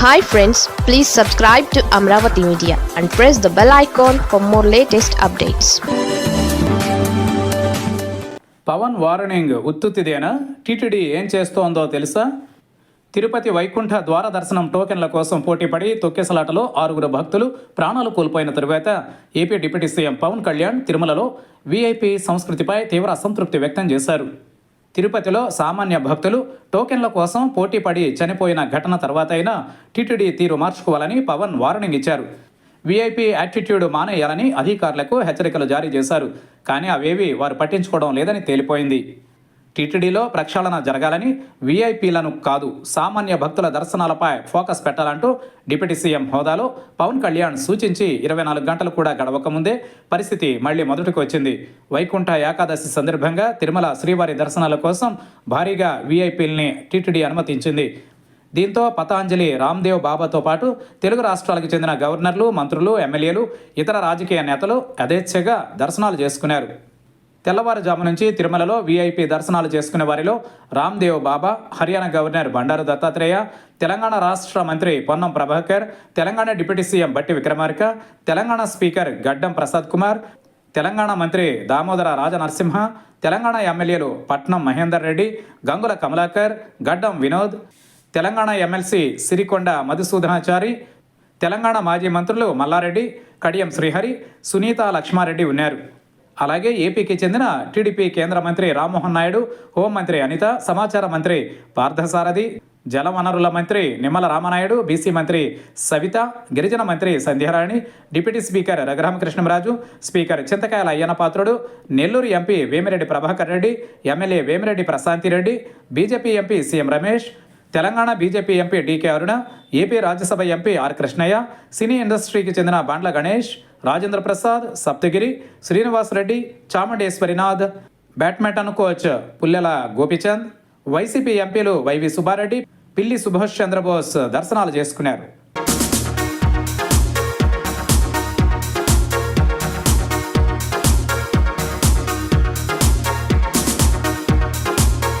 Hi friends please subscribe to Amaravati media and press the bell icon for more latest updates Pavan warning ఉత్తుతిదేనా? TTD ఏం చేస్తోందో తెలుసా? తిరుపతి వైకుంఠ ద్వార దర్శనం టోకెన్ల కోసం పోటీపడి తొక్కేసలాటలో ఆరుగురు భక్తులు ప్రాణాలు కోల్పోయిన తరువాత AP deputy CM Pavan Kalyan తిరుమలలో వీఐపీ సంస్కృతిపై తీవ్ర అసంతృప్తి వ్యక్తం చేశారు. తిరుపతిలో సామాన్య భక్తులు టోకెన్ల కోసం పోటీపడి చనిపోయిన ఘటన తర్వాత అయినా టీటీడీ తీరు మార్చుకోవాలని పవన్ వార్నింగ్ ఇచ్చారు. వీఐపీ యాటిట్యూడ్ మానేయాలని అధికారులకు హెచ్చరికలు జారీ చేశారు. కానీ అవేవి వారు పట్టించుకోవడం లేదని తేలిపోయింది. టీటీడీలో ప్రక్షాళన జరగాలని వీఐపీలను కాదు సామాన్య భక్తుల దర్శనాలపై ఫోకస్ పెట్టాలంటూ డిప్యూటీ సీఎం హోదాలో పవన్ కళ్యాణ్ సూచించి ఇరవై నాలుగు గంటలు కూడా గడవకముందే పరిస్థితి మళ్ళీ మొదటికి వచ్చింది. వైకుంఠ ఏకాదశి సందర్భంగా తిరుమల శ్రీవారి దర్శనాల కోసం భారీగా వీఐపీల్ని టీటీడీ అనుమతించింది. దీంతో పతాంజలి రామ్దేవ్ బాబాతో పాటు తెలుగు రాష్ట్రాలకు చెందిన గవర్నర్లు మంత్రులు ఎమ్మెల్యేలు ఇతర రాజకీయ నేతలు యథేచ్ఛగా దర్శనాలు చేసుకున్నారు. తెల్లవారుజాము నుంచి తిరుమలలో వీఐపీ దర్శనాలు చేసుకునే వారిలో రామ్దేవ్ బాబా హర్యానా గవర్నర్ బండారు దత్తాత్రేయ తెలంగాణ రాష్ట్ర మంత్రి Ponnam Prabhakar Telangana deputy CM Bhatti Vikramarka Telangana speaker గడ్డం ప్రసాద్ కుమార్ తెలంగాణ మంత్రి దామోదర రాజనరసింహ తెలంగాణ ఎమ్మెల్యేలు పట్నం మహేందర్ రెడ్డి గంగుల కమలాకర్ గడ్డం వినోద్ తెలంగాణ ఎమ్మెల్సీ సిరికొండ మధుసూదనాచారి తెలంగాణ మాజీ మంత్రులు మల్లారెడ్డి కడియం శ్రీహరి సునీత లక్ష్మారెడ్డి ఉన్నారు. అలాగే ఏపీకి చెందిన టీడీపీ కేంద్ర మంత్రి రామ్మోహన్ నాయుడు హోంమంత్రి అనిత సమాచార మంత్రి పార్థసారథి జలవనరుల మంత్రి నిమ్మల రామనాయుడు బీసీ మంత్రి సవిత గిరిజన మంత్రి Sandhyarani deputy speaker Raghuramakrishnaraju speaker Chintakayala Ayyannapatrudu Nellore MP Vemireddy Prabhakar Reddy MLA Vemireddy Prashanthireddy BJP MP CM Ramesh Telangana BJP MP DK Aruna AP Rajya Sabha MP R Krishnaiah cine ఇండస్ట్రీకి చెందిన Bandla Ganesh Rajendra Prasad Saptagiri Srinivas Reddy Chamundeswarinath badminton coach Pullela Gopichand YCP ఎంపీలు YV Subbareddy Pilli Subhash Chandrabose దర్శనాలు చేసుకున్నారు.